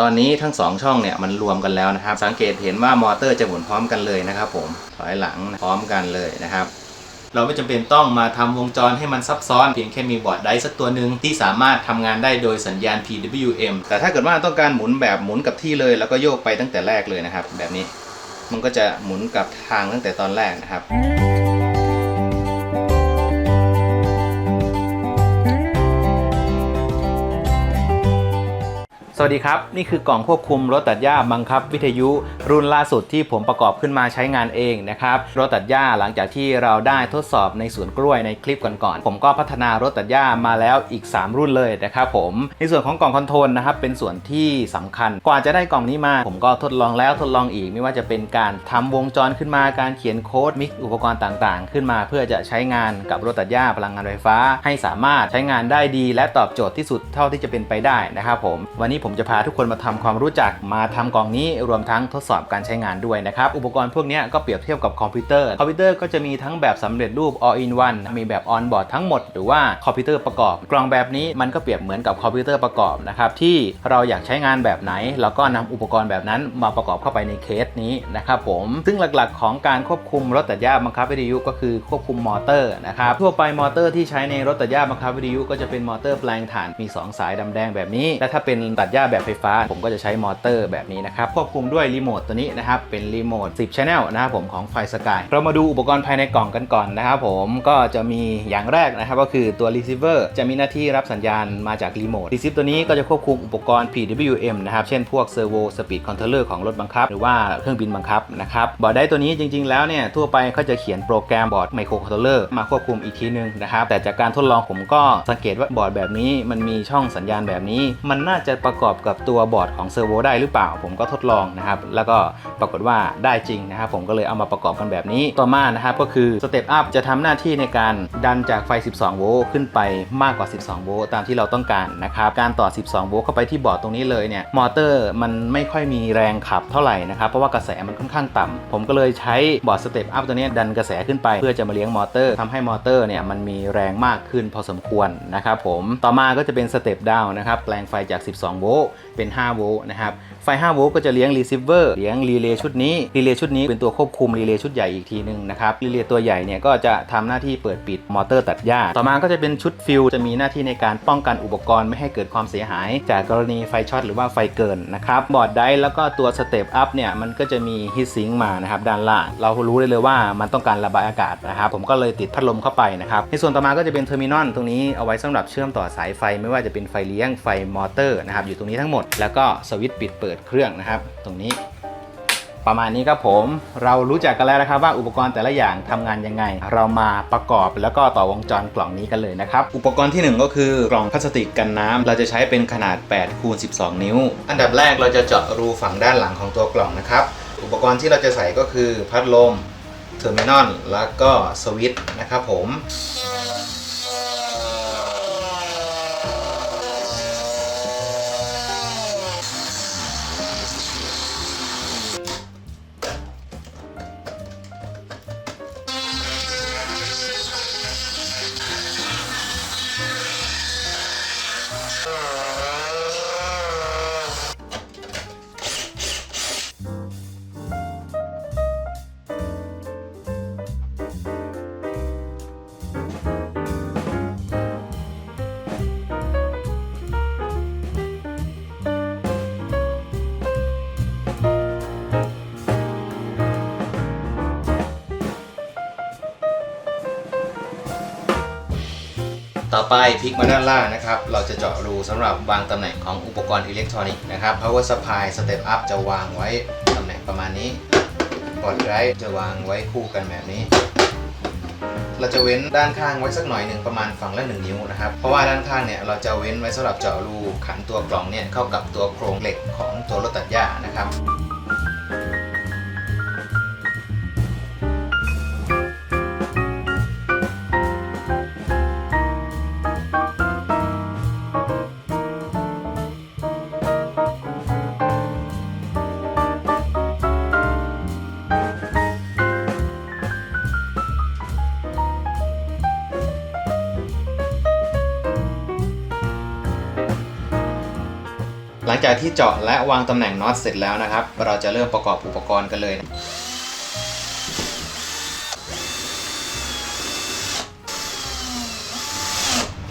ตอนนี้ทั้งสองช่องเนี่ยมันรวมกันแล้วนะครับ สังเกตเห็นว่ามอเตอร์จะหมุนพร้อมกันเลยนะครับ ผมถอยหลังพร้อมกันเลยนะครับเราไม่จำเป็นต้องมาทำวงจรให้มันซับซ้อน เพียงแค่มีบอร์ดไดร์สักตัวหนึ่งที่สามารถทำงานได้โดยสัญญาณ PWM แต่ถ้าเกิดว่าต้องการหมุนแบบหมุนกับที่เลย แล้วก็โยกไปตั้งแต่แรกเลยนะครับ แบบนี้มันก็จะหมุนกับทางตั้งแต่ตอนแรกนะครับ วัสดีครับ นี่คือกล่องควบคุมรถตัดหญ้าบังคับ วิทยุรุ่นล่าสุดที่ผมประกอบขึ้นมาใช้งานเองนะครับรถตัดหญ้าหลังจากที่เราได้ทดสอบในสวนกล้วยในคลิปก่อนๆผมก็พัฒนารถตัดหญ้ามาแล้วอีก 3 รุ่นเลยนะครับผมในส่วนของกล่องคอนโทรลนะครับเป็นส่วนที่สำคัญกว่าจะได้กล่องนี้มา ผมก็ทดลองแล้วทดลองอีก ไม่ว่าจะเป็นการทำวงจรขึ้นมาการเขียนโค้ดมิกอุปกรณ์ต่างๆ ขึ้นมาเพื่อจะใช้งานกับรถตัดหญ้าพลังงานไฟฟ้า ให้สามารถใช้งานได้ดี และตอบโจทย์ที่สุดเท่าที่จะเป็นไปได้นะครับผมวันนี้ผมจะพาทุกคนมาทำความรู้จักมาทำกล่องนี้รวมทั้งทดสอบการใช้งานด้วยนะครับ อุปกรณ์พวกนี้ก็เปรียบเทียบกับคอมพิวเตอร์ คอมพิวเตอร์ก็จะมีทั้งแบบสำเร็จรูป all in one มีแบบ on board ทั้งหมดหรือว่าคอมพิวเตอร์ประกอบ กล่องแบบนี้มันก็เปรียบเหมือนกับคอมพิวเตอร์ประกอบนะครับที่เราอยากใช้งานแบบไหนเราก็นำอุปกรณ์แบบนั้นมาประกอบเข้าไปในเคสนี้นะครับผมซึ่งหลักๆ ของการควบคุมรถตัดหญ้าบังคับวิทยุก็คือควบคุมมอเตอร์นะครับทั่วไปมอเตอร์ที่ใช้ในรถตัดหญ้าบังคับวิทยุก็จะเป็นมอเตอร์แปลงถ่านมี 2 สายดำแดงแบบนี้ และถ้าเป็นตัดหญ้าแบบไฟฟ้า ผมก็จะใช้มอเตอร์แบบนี้นะครับ ควบคุมด้วยรีโมทตัวนี้นะครับ เป็นรีโมท 10 Channel นะครับผมของไฟสกายเรามาดูอุปกรณ์ภายในกล่องกันก่อนนะครับผมก็จะมีอย่างแรกนะครับก็คือตัว receiver จะมีหน้าที่รับสัญญาณมาจากรีโมท receiver ตัวนี้ก็จะควบคุมอุปกรณ์ PWM นะครับ เช่นพวก servo speed controller ของรถบังคับ หรือว่าเครื่องบินบังคับนะครับบอร์ดได้ตัวนี้จริง ๆ แล้วเนี่ยทั่วไปเขาจะเขียนโปรแกรมบอร์ดไมโครคอนโทรลเลอร์มาควบคุมอีกทีนึงนะครับแต่จากการทดลองผมก็สังเกตว่าบอร์ดแบบนี้มันมีช่องสัญญาณแบบนี้ มันน่าจะประกอบกับตัวบอร์ดของเซอร์โวได้หรือเปล่า ผมก็ทดลองนะครับ แล้วก็ปรากฏว่าได้จริงนะครับ ผมก็เลยเอามาประกอบกันแบบนี้ ต่อมานะครับก็คือสเต็ปอัพจะทำหน้าที่ในการดันจากไฟ 12 โวลต์ขึ้นไปมากกว่า 12 โวลต์ตามที่เราต้องการนะครับการต่อ 12 โวลต์เข้าไปที่บอร์ดตรงนี้เลยเนี่ยมอเตอร์มันไม่ค่อยมีแรงขับเท่าไหร่นะครับเพราะว่ากระแสมันค่อนข้างต่ำผมก็เลยใช้บอร์ดสเต็ปอัพตัวนี้ดันกระแสขึ้นไป เพื่อจะมาเลี้ยงมอเตอร์ทำให้มอเตอร์เนี่ยมันมีแรงมากขึ้นพอสมควรนะครับผมต่อมาก็จะเป็นสเต็ปดาวนะครับแปลงไฟจาก 12 โวลต์เป็น 5 โวลต์นะครับ ไฟ 5 โวลต์ก็จะเลี้ยงรีเซิเวอร์เลี้ยงรีเลย์ชุดนี้ รีเลย์ชุดนี้เป็นตัวควบคุมรีเลย์ชุดใหญ่อีกทีหนึงนะครับ รีเลย์ตัวใหญ่เนี่ยก็จะทำหน้าที่เปิดปิดมอเตอร์ตัดหญ้า ต่อมาก็จะเป็นชุดฟิลจะมีหน้าที่ในการป้องกันอุปกรณ์ไม่ให้เกิดความเสียหาย จากกรณีไฟช็อตหรือว่าไฟเกินนะครับ บอร์ดไดร์แล้วก็ตัวสเตปอัพเนี่ยมันก็จะมีฮีทซิงค์มานะครับด้านล่าง เรารู้ได้เลยว่ามันต้องการระบายอากาศนะครับ ผมก็เลยติดพัดลมเข้าไปนะครับ ในส่วนต่อมาก็จะเป็นเทอร์มินอลตรงนี้เอาไว้สำหรับเชื่อมต่อสายไฟไม่ว่าจะเป็นไฟเลี้ยงไฟมอเตอร์นะครับอยู่ตรงนี้ทั้งหมดแล้วก็สวิตช์ปิดเปิดเครื่องนะครับ ตรงนี้ ประมาณนี้ครับผมเรารู้จักกันแล้วนะครับว่าอุปกรณ์แต่ละอย่างทำงานยังไง เรามาประกอบแล้วก็ต่อวงจรกล่องนี้กันเลยนะครับ อุปกรณ์ที่ 1 ก็คือกล่องพลาสติกกันน้ำเราจะใช้เป็นขนาด8คูณ12 นิ้ว อันดับแรกเราจะเจาะรูฝั่งด้านหลังของตัวกล่องนะครับ อุปกรณ์ที่เราจะใส่ก็คือพัดลมเทอร์มินอลแล้วก็สวิตช์นะครับผม ต่อไปพลิกมาด้านล่างนะครับ เราจะเจาะรูสำหรับวางตำแหน่งของอุปกรณ์อิเล็กทรอนิกส์นะครับ power supply step up จะวางไว้ตำแหน่งประมาณนี้บอร์ดไรจะวางไว้คู่กันแบบนี้ เราจะเว้นด้านข้างไว้สักหน่อยหนึ่งประมาณฝั่งละหนึ่งนิ้วนะครับ เพราะว่าด้านข้างเนี่ยเราจะเว้นไว้สำหรับเจาะรูขันตัวกล่องเนี่ยเข้ากับตัวโครงเหล็กของตัวรถตัดหญ้านะครับ หลังจากที่เจาะและวางตำแหน่งน็อตเสร็จแล้วนะครับ เราจะเริ่มประกอบอุปกรณ์กันเลย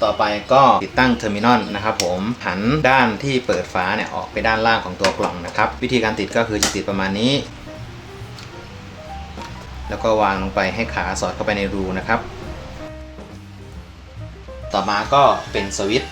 ต่อไปก็ติดตั้งเทอร์มินอลนะครับผมหันด้านที่เปิดฝาเนี่ยออกไปด้านล่างของตัวกล่องนะครับ วิธีการติดก็คือจะติดประมาณนี้ แล้วก็วางลงไปให้ขาสอดเข้าไปในรูนะครับ ต่อมาก็เป็นสวิตช์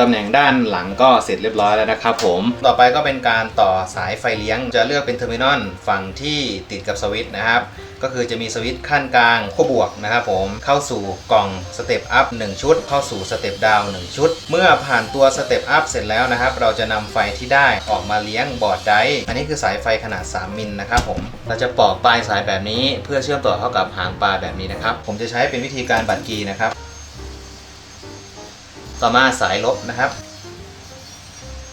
ตำแหน่งด้านหลังก็เสร็จเรียบร้อยแล้วนะครับผมต่อไปก็เป็นการต่อสายไฟเลี้ยง จะเลือกเป็นเทอร์มินอลฝั่งที่ติดกับสวิตช์นะครับก็คือจะมีสวิตช์ขั้นกลางขั้วบวกนะครับผมเข้าสู่กล่องสเต็ปอัพ1ชุด เข้าสู่สเต็ปดาว1ชุด เมื่อผ่านตัวสเต็ปอัพเสร็จแล้วนะครับ เราจะนำไฟที่ได้ออกมาเลี้ยงบอร์ดไดอันนี้คือสายไฟขนาด 3 มิลนะครับผมเราจะปอกปลายสายแบบนี้ เพื่อเชื่อมต่อเข้ากับหางปลาแบบนี้นะครับผมจะใช้เป็นวิธีการบัดกีนะครับ ต่อมาสายลบนะครับ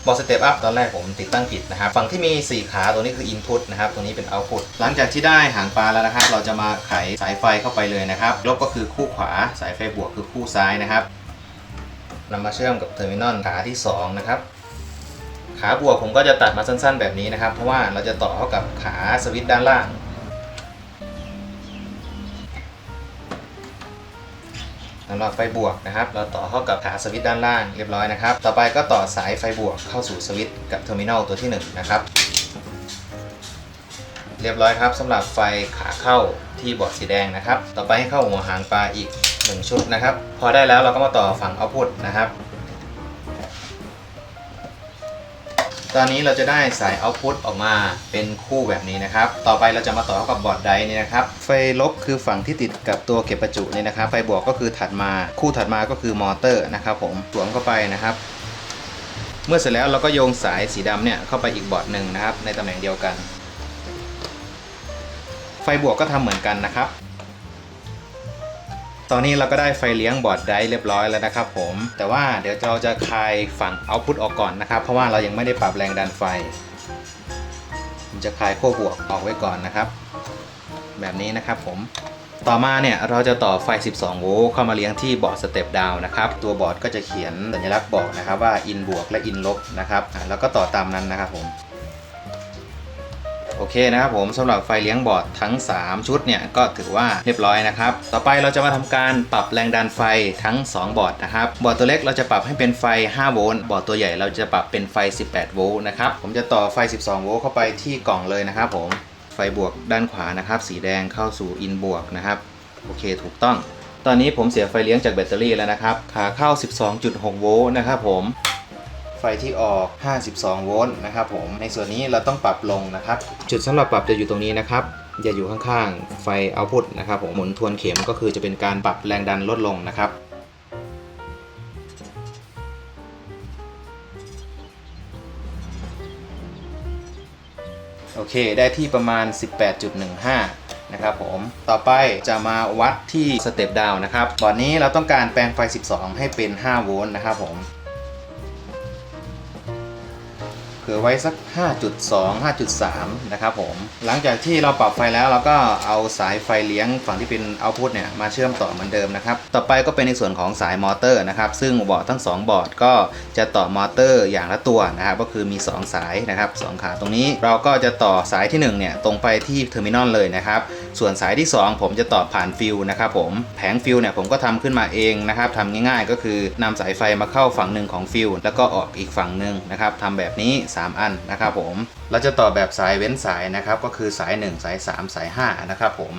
บอสเตปอัพตอนแรกผมติดตั้งผิดนะครับ ฝั่งที่มี 4 ขาตัวนี้คือ Input นะครับ ตัวนี้เป็น Output หลังจากที่ได้หางปลาแล้วนะครับ เราจะมาไขสายไฟเข้าไปเลยนะครับ ลบก็คือคู่ขวา สายไฟบวกคือคู่ซ้ายนะครับนำมาเชื่อมกับเทอร์มินอลขาที่ 2 นะครับ ขาบวกผมก็จะตัดมาสั้นๆแบบนี้นะครับ เพราะว่าเราจะต่อเข้ากับขาสวิตช์ด้านล่างำหรับไฟบวกนะครับเราต่อเข้ากับขาสวิตช์ด้านล่างเรียบร้อยนะครับ ต่อไปก็ต่อสายไฟบวกเข้าสู่สวิตช์กับเทอร์มินอลตัวที่ 1 นะครับ เรียบร้อยครับสำหรับไฟขาเข้าที่บอร์ดสีแดงนะครับ ต่อไปให้เข้าหัวหางปลาอีก 1 ชุดนะครับ พอได้แล้วเราก็มาต่อฝั่งเอาพุตนะครับ ตอนนี้เราจะได้สายเอาพุตออกมาเป็นคู่แบบนี้นะครับ ต่อไปเราจะมาต่อเข้ากับบอร์ดไดร์นี่นะครับ ไฟลบคือฝั่งที่ติดกับตัวเก็บประจุนี่นะครับ ไฟบวกก็คือถัดมาคู่ถัดมาก็คือมอเตอร์นะครับผมสวมเข้าไปนะครับ เมื่อเสร็จแล้วเราก็โยงสายสีดำเนี่ยเข้าไปอีกบอร์ดหนึ่งนะครับ ในตำแหน่งเดียวกัน ไฟบวกก็ทำเหมือนกันนะครับ ตอนนี้เราก็ได้ไฟเลี้ยงบอร์ดไดร์เรียบร้อยแล้วนะครับผม แต่ว่าเดี๋ยวเราจะคลายฝั่งเอาพุตออกก่อนนะครับ เพราะว่าเรายังไม่ได้ปรับแรงดันไฟผมจะคลายขั้วบวกออกไว้ก่อนนะครับ แบบนี้นะครับผมต่อมาเนี่ยเราจะต่อไฟ 12 โวลต์เข้ามาเลี้ยงที่บอร์ดสเต็ปดาวนะครับ ตัวบอร์ดก็จะเขียนสัญลักษณ์บอกนะครับว่า in บวกและ in ลบนะครับ แล้วก็ต่อตามนั้นนะครับผม โอเคนะครับผมสำหรับไฟเลี้ยงบอร์ดทั้ง 3 ชุดเนี่ยก็ถือว่าเรียบร้อยนะครับ ต่อไปเราจะมาทำการปรับแรงดันไฟทั้ง 2 บอร์ดนะครับบอร์ดตัวเล็กเราจะปรับให้เป็นไฟ 5 โวลต์บอร์ดตัวใหญ่เราจะปรับเป็นไฟ 18 โวลต์นะครับผมจะต่อไฟ 12 โวลต์เข้าไปที่กล่องเลยนะครับผมไฟบวกด้านขวานะครับ สีแดงเข้าสู่อินบวกนะครับโอเคถูกต้อง ตอนนี้ผมเสียไฟเลี้ยงจากแบตเตอรี่แล้วนะครับ ขาเข้า 12.6 โวลต์นะครับผม ไฟที่ออก 52 โวลต์นะครับผม ในส่วนนี้เราต้องปรับลงนะครับ จุดสำหรับปรับจะอยู่ตรงนี้นะครับอย่าอยู่ข้างๆ ไฟเอาพุตนะครับผมหมุนทวนเข็มก็คือจะเป็นการปรับแรงดันลดลงนะครับ โอเค ได้ที่ประมาณ 18.15 นะครับผม ต่อไปจะมาวัดที่สเต็ปดาวนะครับ ตอนนี้เราต้องการแปลงไฟ 12 ให้เป็น 5 โวลต์นะครับผม ผื่อไว้สัก 5.2 5.3 นะครับผม หลังจากที่เราปรับไฟแล้วเราก็เอาสายไฟเลี้ยงฝั่งที่เป็นเอาพุตเนี่ยมาเชื่อมต่อเหมือนเดิมนะครับ ต่อไปก็เป็นในส่วนของสายมอเตอร์นะครับ ซึ่งบอร์ดทั้ง 2 บอร์ดก็จะต่อมอเตอร์อย่างละตัวนะครับ ก็คือมี 2 สายนะครับ 2 ขาตรงนี้ เราก็จะต่อสายที่1เนี่ยตรงไปที่เทอร์มินอลเลยนะครับ ส่วนสายที่ 2 ผมจะต่อผ่านฟิวนะครับผมแผงฟิวเนี่ยผมก็ทำขึ้นมาเองนะครับทำง่ายๆ ก็คือนำสายไฟมาเข้าฝั่งหนึ่งของฟิวแล้วก็ออกอีกฝั่งหนึ่งนะครับทำแบบนี้ 3 อันนะครับผมเราจะต่อแบบสายเว้นสายนะครับก็คือสาย 1 สาย 3 สาย5นะครับผม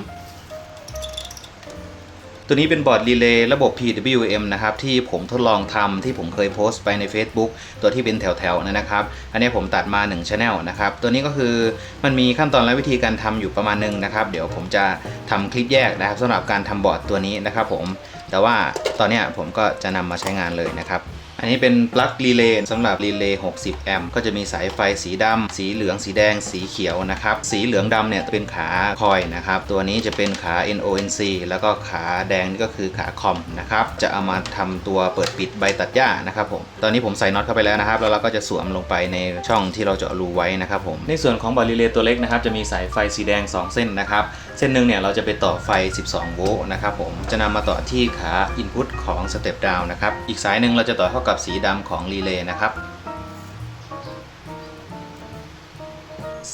ตัวนี้เป็นบอร์ดรีเลย์ระบบ PWM นะครับที่ผมทดลองทำที่ผมเคยโพสต์ไปใน Facebook ตัวที่เป็นแถวๆนะครับ อันนี้ผมตัดมา1 Channel นะครับ ตัวนี้ก็คือมันมีขั้นตอนและวิธีการทำอยู่ประมาณหนึงนะครับ เดี๋ยวผมจะทำคลิปแยกนะครับสำหรับการทำบอร์ดตัวนี้นะครับผมแต่ว่าตอนนี้ผมก็จะนำมาใช้งานเลยนะครับ อันนี้เป็นปลั๊กรีเลย์สำหรับรีเลย์ 60 แอมป์ก็จะมีสายไฟสีดำ สีเหลือง สีแดง สีเขียวนะครับ สีเหลืองดำเนี่ยเป็นขาคอยนะครับ ตัวนี้จะเป็นขา NONC แล้วก็ขาแดงนี่ก็คือขาคอมนะครับ จะเอามาทำตัวเปิดปิดใบตัดหญ้านะครับผม ตอนนี้ผมใส่น็อตเข้าไปแล้วนะครับ แล้วเราก็จะสวมลงไปในช่องที่เราเจาะรูไว้นะครับผม ในส่วนของบอร์ดรีเลย์ตัวเล็กนะครับ จะมีสายไฟสีแดง 2 เส้นนะครับเส้นหนึ่งเนี่ยเราจะไปต่อไฟ 12 โวลต์นะครับผม จะนำมาต่อที่ขา Input ของ Step Down นะครับ อีกสายหนึ่งเราจะต่อเข้ากับสีดำของรีเลย์นะครับ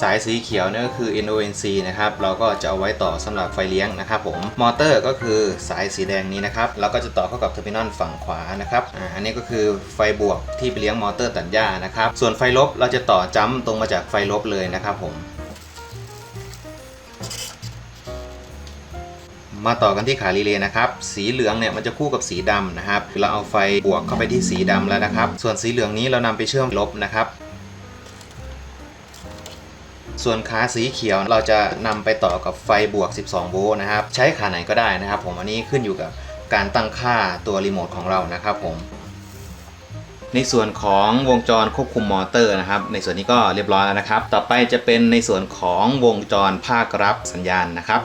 สายสีเขียวเนี่ยก็คือ NONC นะครับ เราก็จะเอาไว้ต่อสำหรับไฟเลี้ยงนะครับผม มอเตอร์ก็คือสายสีแดงนี้นะครับ เราก็จะต่อเข้ากับเทอร์มินอลฝั่งขวานะครับออันนี้ก็คือไฟบวกที่ไปเลี้ยงมอเตอร์ตัดหญ้านะครับ ส่วนไฟลบเราจะต่อจ้ำตรงมาจากไฟลบเลยนะครับผม มาต่อกันที่ขารีเลย์นะครับ สีเหลืองเนี่ยมันจะคู่กับสีดำนะครับ เราเอาไฟบวกเข้าไปที่สีดำแล้วนะครับ ส่วนสีเหลืองนี้เรานำไปเชื่อมลบนะครับ ส่วนขาสีเขียวเราจะนำไปต่อกับไฟบวก 12 โวลต์นะครับ ใช้ขาไหนก็ได้นะครับ ผมอันนี้ขึ้นอยู่กับการตั้งค่าตัวรีโมทของเรานะครับผมในส่วนของวงจรควบคุมมอเตอร์นะครับ ในส่วนนี้ก็เรียบร้อยแล้วนะครับ ต่อไปจะเป็นในส่วนของวงจรภาครับสัญญาณนะครับ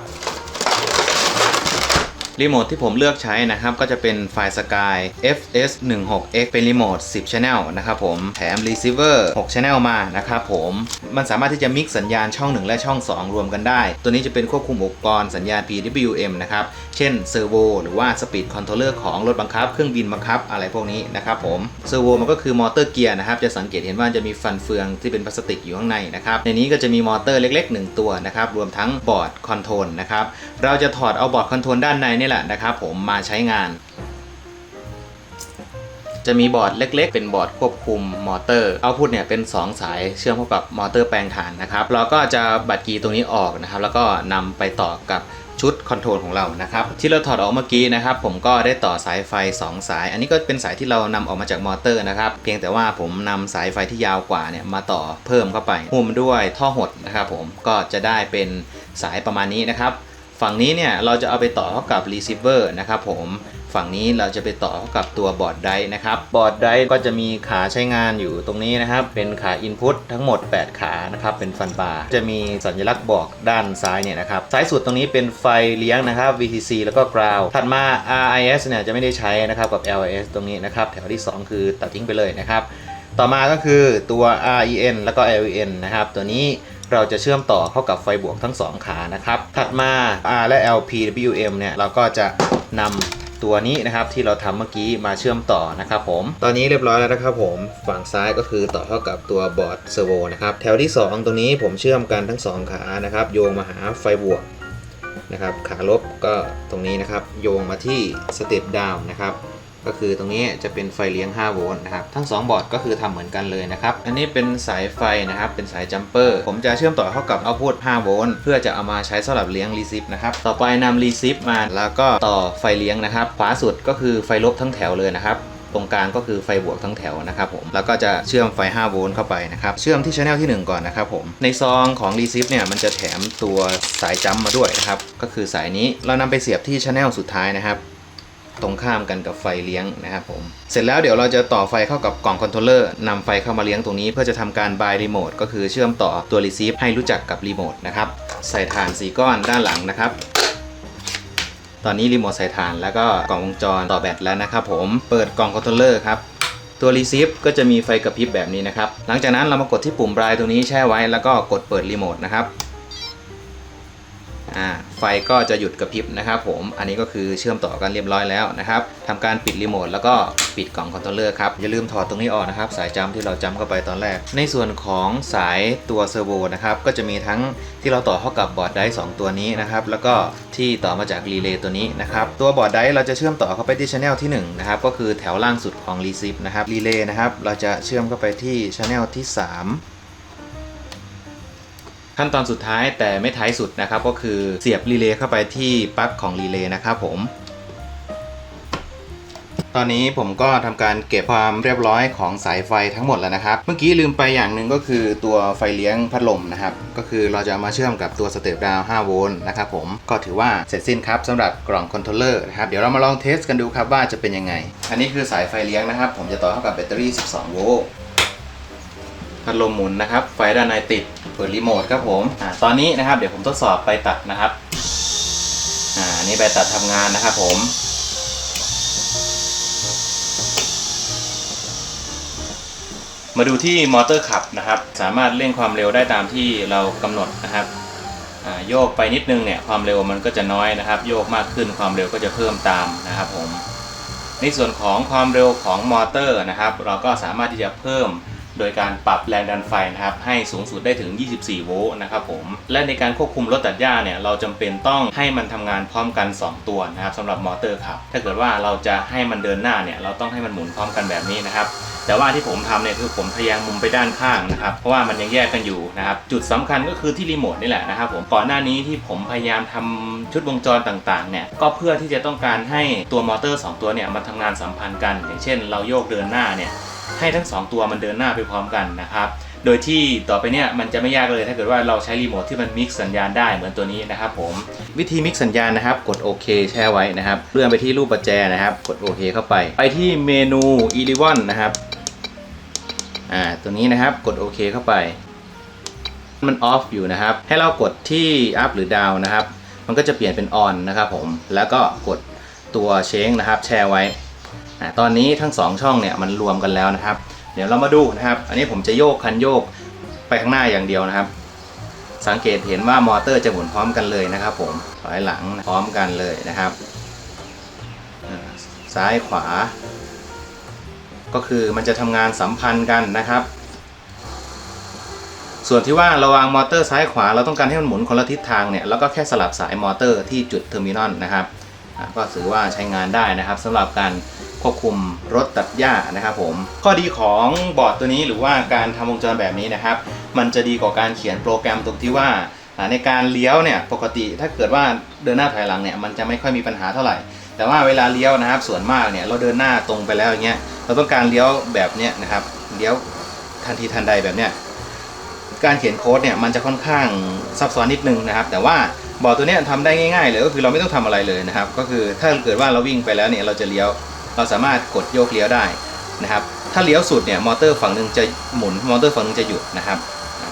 รีโมทที่ผมเลือกใช้นะครับ ก็จะเป็นไฟล์ Sky FS16X เป็นรีโมท10 Channel นะครับผมแถม Receiver 6 Channel มานะครับผมมันสามารถที่จะมิกสัญญาณช่อง 1 และช่อง 2 รวมกันได้ ตัวนี้จะเป็นควบคุมอุปกรณ์สัญญาณ PWM นะครับ เช่นเซอร์โวหรือว่า Speed Controller ของรถบังคับ เครื่องบินบังคับอะไรพวกนี้นะครับผมเซอร์โวมันก็คือมอเตอร์เกียร์นะครับจะสังเกตเห็นว่าจะมีฟันเฟืองที่เป็นพลาสติกอยู่ข้างในนะครับในนี้ก็จะมีมอเตอร์เล็ก ๆ 1 ตัวนะครับรวมทั้งบอร์ดคอนโทรลนะครับเราจะถอดเอาบอร์ดคอนโทรลด้านในนี่แหละนะครับผมมาใช้งาน จะมีบอร์ดเล็ก ๆ เป็นบอร์ดควบคุมมอเตอร์เอาพุทเนี่ยเป็น 2 สายเชื่อมเข้ากับมอเตอร์แปลงถ่านนะครับ เราก็จะบัดกีตรงนี้ออกนะครับ แล้วก็นำไปต่อกับชุดคอนโทรลของเรานะครับ ที่เราถอดออกเมื่อกี้นะครับ ผมก็ได้ต่อสายไฟ 2 สาย อันนี้ก็เป็นสายที่เรานำออกมาจากมอเตอร์นะครับ เพียงแต่ว่าผมนำสายไฟที่ยาวกว่าเนี่ยมาต่อเพิ่มเข้าไปหุ้มด้วยท่อหดนะครับ ผมก็จะได้เป็นสายประมาณนี้นะครับ ฝั่งนี้เนี่ยเราจะเอาไปต่อเข้ากับ receiver นะครับผมฝั่งนี้เราจะไปต่อเข้ากับตัวบอร์ดไดนะครับบอร์ดไดก็จะมีขาใช้งานอยู่ตรงนี้นะครับ เป็นขา Input ทั้งหมด 8 ขานะครับเป็นฟันบาร์จะมีสัญลักษณ์บอกด้านซ้ายเนี่ยนะครับซ้ายสุดตรงนี้เป็นไฟเลี้ยงนะครับ VTC แล้วก็ ground ถัดมา RIS เนี่ยจะไม่ได้ใช้นะครับกับ LIS ตรงนี้นะครับแถวที่ 2 คือตัดทิ้งไปเลยนะครับต่อมาก็คือตัว REN แล้วก็ LEN นะครับตัวนี้ เราจะเชื่อมต่อเข้ากับไฟบวกทั้ง 2 ขานะครับ ถัดมา R และ LPWM เนี่ย เราก็จะนำตัวนี้นะครับที่เราทำเมื่อกี้มาเชื่อมต่อนะครับผม ตอนนี้เรียบร้อยแล้วนะครับผม ฝั่งซ้ายก็คือต่อเข้ากับตัวบอร์ดเซอร์โวนะครับ แถวที่ 2 ตรงนี้ผมเชื่อมกันทั้ง 2 ขานะครับ โยงมาหาไฟบวกนะครับ ขาลบก็ตรงนี้นะครับ โยงมาที่สเต็ปดาวนะครับ ก็คือตรงนี้จะเป็นไฟเลี้ยง 5 โวลต์นะครับ ทั้ง 2 บอร์ดก็คือทำเหมือนกันเลยนะครับ อันนี้เป็นสายไฟนะครับ เป็นสายจัมเปอร์ ผมจะเชื่อมต่อเข้ากับเอาพุท5โวลต์เพื่อจะเอามาใช้สำหรับเลี้ยงรีซิฟนะครับ ต่อไปนำรีซิฟมาแล้วก็ต่อไฟเลี้ยงนะครับ ขวาสุดก็คือไฟลบทั้งแถวเลยนะครับตรงกลางก็คือไฟบวกทั้งแถวนะครับผม แล้วก็จะเชื่อมไฟ 5 โวลต์เข้าไปนะครับ เชื่อมที่ช anel ที่ 1 ก่อนนะครับผม ในซองของ r e c e i v e เนี่ยมันจะแถมตัวสายจัมมาด้วยนะครับ ก็คือสายนี้ เรานำไปเสียบที่ช anel สุดท้ายนะครับ ตรงข้ามกันกับไฟเลี้ยงนะครับผม เสร็จแล้วเดี๋ยวเราจะต่อไฟเข้ากับกล่องคอนโทรลเลอร์นำไฟเข้ามาเลี้ยงตรงนี้เพื่อจะทำการบายรีโมทก็คือเชื่อมต่อตัวรีซีฟให้รู้จักกับรีโมทนะครับ ใส่ถ่าน4ก้อนด้านหลังนะครับตอนนี้รีโมทใส่ถ่านแล้วก็กล่องวงจรต่อแบตแล้วนะครับผมเปิดกล่องคอนโทรลเลอร์ครับตัวรีซีฟก็จะมีไฟกระพริบแบบนี้นะครับ หลังจากนั้นเรามากดที่ปุ่มบายตรงนี้แช่ไว้แล้วก็กดเปิดรีโมทนะครับ อ่าไฟก็จะหยุดกระพริบนะครับผมอันนี้ก็คือเชื่อมต่อกันเรียบร้อยแล้วนะครับทำการปิดรีโมทแล้วก็ปิดกล่องคอนโทรลเลอร์ครับอย่าลืมถอดตรงนี้ออกนะครับสายจัมที่เราจัมเข้าไปตอนแรก ในส่วนของสายตัวเซอร์โวนะครับก็จะมีทั้งที่เราต่อเข้ากับบอร์ดไดร์สองตัวนี้นะครับแล้วก็ที่ต่อมาจากรีเลย์ตัวนี้นะครับตัวบอร์ดไดร์เราจะเชื่อมต่อเข้าไปที่ช anel ที่1นะครับก็คือแถวล่างสุดของรีซิฟนะครับรีเลย์นะครับเราจะเชื่อมเข้าไปที่ช anel ที่ 3 ขั้นตอนสุดท้ายแต่ไม่ท้ายสุดนะครับ ก็คือเสียบรีเลย์เข้าไปที่ปลั๊กของรีเลย์นะครับผม ตอนนี้ผมก็ทำการเก็บความเรียบร้อยของสายไฟทั้งหมดแล้วนะครับ เมื่อกี้ลืมไปอย่างหนึ่งก็คือตัวไฟเลี้ยงพัดลมนะครับ ก็คือเราจะมาเชื่อมกับตัวสเตปดาว5โวลต์นะครับผมก็ถือว่าเสร็จสิ้นครับสำหรับกล่องคอนโทรลเลอร์นะครับเดี๋ยวเรามาลองเทสกันดูครับว่าจะเป็นยังไง อันนี้คือสายไฟเลี้ยงนะครับ ผมจะต่อเข้ากับแบตเตอรี่ 12 โวลต์ พัดลมหมุนนะครับ ไฟด้านในติดเปิดรีโมทครับผมอ่าตอนนี้นะครับเดี๋ยวผมทดสอบไปตัดนะครับอ่าอันนี่ไปตัดทำงานนะครับผมมาดูที่มอเตอร์ขับนะครับ สามารถเร่งความเร็วได้ตามที่เรากำหนดนะครับโยกไปนิดนึงเนี่ยความเร็วมันก็จะน้อยนะครับ โยกมากขึ้นความเร็วก็จะเพิ่มตามนะครับผมในส่วนของความเร็วของมอเตอร์นะครับ เราก็สามารถที่จะเพิ่ม โดยการปรับแรงดันไฟนะครับให้สูงสุดได้ถึง 24 โวลต์นะครับผม และในการควบคุมรถตัดหญ้าเนี่ยเราจำเป็นต้องให้มันทำงานพร้อมกัน 2 ตัวนะครับสำหรับมอเตอร์ขับถ้าเกิดว่าเราจะให้มันเดินหน้าเนี่ยเราต้องให้มันหมุนพร้อมกันแบบนี้นะครับแต่ว่าที่ผมทำเนี่ยคือผมทะแยงมุมไปด้านข้างนะครับเพราะว่ามันยังแยกกันอยู่นะครับจุดสำคัญก็คือที่รีโมทนี่แหละนะครับผมก่อนหน้านี้ที่ผมพยายามทำชุดวงจรต่างๆเนี่ยก็เพื่อที่จะต้องการให้ตัวมอเตอร์ 2 ตัวเนี่ยมันทำงานสัมพันธ์กัน อย่างเช่น เราโยกเดินหน้าเนี่ย ให้ทั้ง 2 ตัวมันเดินหน้าไปพร้อมกันนะครับ โดยที่ต่อไปเนี่ยมันจะไม่ยากเลยถ้าเกิดว่าเราใช้รีโมทที่มันมิกซ์สัญญาณได้เหมือนตัวนี้นะครับผมวิธีมิกซ์สัญญาณนะครับ กดโอเคแช่ไว้นะครับเลื่อนไปที่รูปประแจนะครับ กดโอเคเข้าไป ไปที่เมนู e l e v o n นะครับอ่าตัวนี้นะครับกดโอเคเข้าไป มันออฟอยู่นะครับ ให้เรากดที่อัพหรือดาวนะครับ มันก็จะเปลี่ยนเป็นออนนะครับผมแล้วก็กดตัวเชงนะครับ แชร์ไว้ ตอนนี้ทั้ง 2 ช่องเนี่ยมันรวมกันแล้วนะครับ เดี๋ยวเรามาดูนะครับ อันนี้ผมจะโยกคันโยกไปข้างหน้าอย่างเดียวนะครับ สังเกตเห็นว่ามอเตอร์จะหมุนพร้อมกันเลยนะครับ ผมถอยหลังพร้อมกันเลยนะครับ ซ้ายขวา ก็คือมันจะทำงานสัมพันธ์กันนะครับ ส่วนที่ว่าเราวางมอเตอร์ซ้ายขวาเราต้องการให้มันหมุนคนละทิศทางเนี่ยแล้วก็แค่สลับสายมอเตอร์ที่จุดเทอร์มินอลนะครับ ก็ถือว่าใช้งานได้นะครับสำหรับการควบคุมรถตัดหญ้านะครับผม ข้อดีของบอร์ดตัวนี้หรือว่าการทำวงจรแบบนี้นะครับ มันจะดีกว่าการเขียนโปรแกรมตรงที่ว่าอ่าในการเลี้ยวเนี่ยปกติถ้าเกิดว่าเดินหน้าถอยหลังเนี่ยมันจะไม่ค่อยมีปัญหาเท่าไหร่ แต่ว่าเวลาเลี้ยวนะครับส่วนมากเนี่ยเราเดินหน้าตรงไปแล้วอย่างเงี้ยเราต้องการเลี้ยวแบบเนี้ยนะครับเลี้ยวทันทีทันใดแบบเนี้ยการเขียนโค้ดเนี่ยมันจะค่อนข้างซับซ้อนนิดนึงนะครับ แต่ว่า บอร์ดตัวนี้ทำได้ง่ายๆเลยก็คือเราไม่ต้องทำอะไรเลยนะครับ ก็คือถ้าเกิดว่าเราวิ่งไปแล้วเนี่ยเราจะเลี้ยว เราสามารถกดโยกเลี้ยวได้นะครับ ถ้าเลี้ยวสุดเนี่ยมอเตอร์ฝั่งหนึ่งจะหมุนมอเตอร์ฝั่งหนึงจะหยุดนะครับ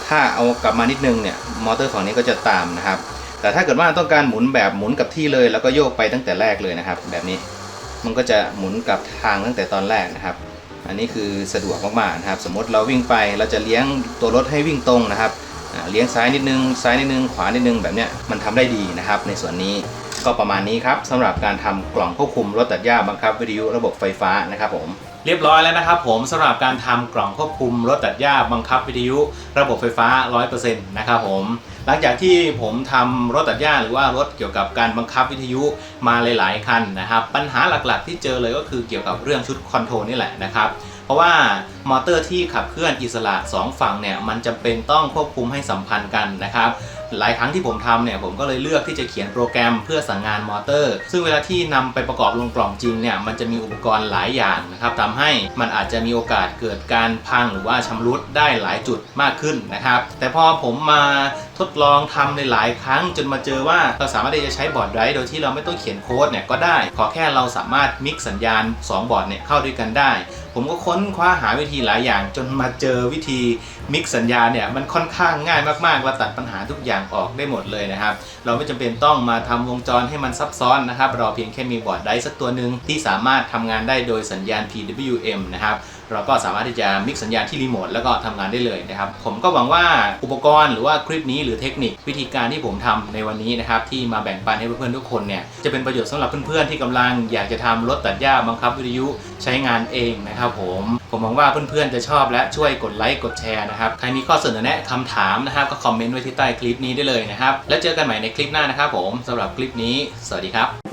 ถ้าเอากลับมานิดนึงเนี่ยมอเตอร์ฝั่งนี้ก็จะตามนะครับ แต่ถ้าเกิดว่าต้องการหมุนแบบหมุนกับที่เลย แล้วก็โยกไปตั้งแต่แรกเลยนะครับ แบบนี้มันก็จะหมุนกับทางตั้งแต่ตอนแรกนะครับ อันนี้คือสะดวกมากๆนะครับ สมมติเราวิ่งไปเราจะเลี้ยงตัวรถให้วิ่งตรงนะครับ เลี้ยงซ้ายนิดนึงซ้ายนิดนึงขวานิดนึงแบบเนี้ยมันทำได้ดีนะครับ ในส่วนนี้ก็ประมาณนี้ครับสำหรับการทำกล่องควบคุมรถตัดหญ้าบังคับวิทยุระบบไฟฟ้านะครับผมเรียบร้อยแล้วนะครับผมสำหรับการทำกล่องควบคุมรถตัดหญ้าบังคับวิทยุระบบไฟฟ้า 100%นะครับผมหลังจากที่ผมทำรถตัดหญ้าหรือว่ารถเกี่ยวกับการบังคับวิทยุมาหลาย ๆ คันนะครับ ปัญหาหลักๆ ที่เจอเลยก็คือเกี่ยวกับเรื่องชุดคอนโทรลนี่แหละนะครับ เพราะว่ามอเตอร์ที่ขับเคลื่อนอิสระ2ฝั่งเนี่ยมันจำเป็นต้องควบคุมให้สัมพันธ์กันนะครับหลายครั้งที่ผมทำเนี่ยผมก็เลยเลือกที่จะเขียนโปรแกรมเพื่อสั่งงานมอเตอร์ ซึ่งเวลาที่นำไปประกอบลงกล่องจริงเนี่ยมันจะมีอุปกรณ์หลายอย่างนะครับทำให้มันอาจจะมีโอกาสเกิดการพังหรือว่าชำรุดได้หลายจุดมากขึ้นนะครับ แต่พอผมมาทดลองทำในหลายครั้งจนมาเจอว่าเราสามารถที่จะใช้บอร์ดไดร์โดยที่เราไม่ต้องเขียนโค้ดเนี่ยก็ได้ ขอแค่เราสามารถมิกซ์สัญญาณ 2 บอร์ดเนี่ยเข้าด้วยกันได้ ผมก็ค้นคว้าหาวิธีหลายอย่าง จนมาเจอวิธีมิกซ์สัญญาณเนี่ยมันค่อนข้างง่ายมากๆเราตัดปัญหาทุกอย่างออกได้หมดเลยนะครับ เราไม่จำเป็นต้องมาทำวงจรให้มันซับซ้อนนะครับเราเพียงแค่มีบอร์ดไดสักตัวหนึ่งที่สามารถทำงานได้โดยสัญญาณ PWM นะครับ เราก็สามารถที่จะมิกซ์สัญญาณที่รีโมทแล้วก็ทำงานได้เลยนะครับ ผมก็หวังว่าอุปกรณ์หรือว่าคลิปนี้หรือเทคนิควิธีการที่ผมทำในวันนี้นะครับที่มาแบ่งปันให้เพื่อนๆทุกคนเนี่ยจะเป็นประโยชน์สำหรับเพื่อนๆที่กำลังอยากจะทำรถตัดหญ้าบังคับวิทยุใช้งานเองนะครับผมผมหวังว่าเพื่อนๆจะชอบและช่วยกดไลค์กดแชร์นะครับใครมีข้อเสนอแนะคำถามนะครับก็คอมเมนต์ไว้ที่ใต้คลิปนี้ได้เลยนะครับแล้วเจอกันใหม่ในคลิปหน้านะครับผมสำหรับคลิปนี้ สวัสดีครับ